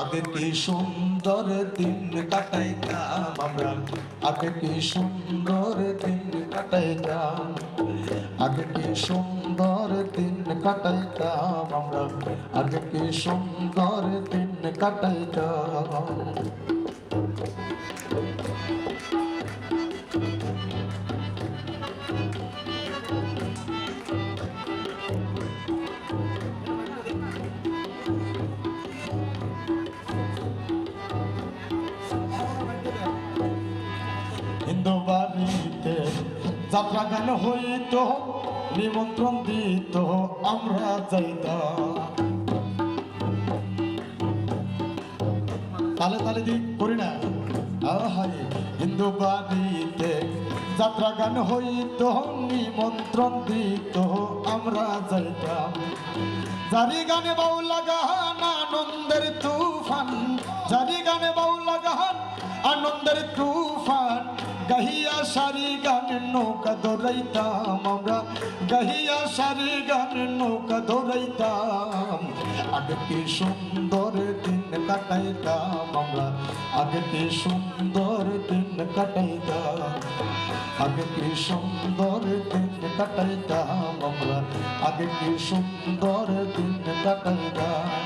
আগে কি সুন্দর দিন কাটাইতাম আমরা। আগে কি সুন্দর দিন কাটাইতাম আগে কি সুন্দর দিন কাটাইতাম আমরা। আগে কি সুন্দর দিন কাটাইতাম হিন্দু বাড়িতে। যাত্রা গান হইত, নিমন্ত্রণ দিত, আমরা যাইতাম। তালে তালে দি, করি না? আহাই হিন্দু বাড়িতে যাত্রা গান হইত, নিমন্ত্রণ দিত, আমরা যাইতাম। জারি গানে বাউলা গান, আনন্দের তুফান। জারি গানে বাউলা গান, আনন্দের তুফান গাহিয়া সারি গান নৌকা দৌড়াইতাম আমরা। গাহিয়া সারি গান নৌকা দৌড়াইতাম আগে কি সুন্দর দিন কাটাইতাম আমরা। আগে কি সুন্দর দিন কাটাইতাম। আগে কি সুন্দর দিন কাটাইতাম আমরা। আগে কি সুন্দর দিন কাটাইতাম।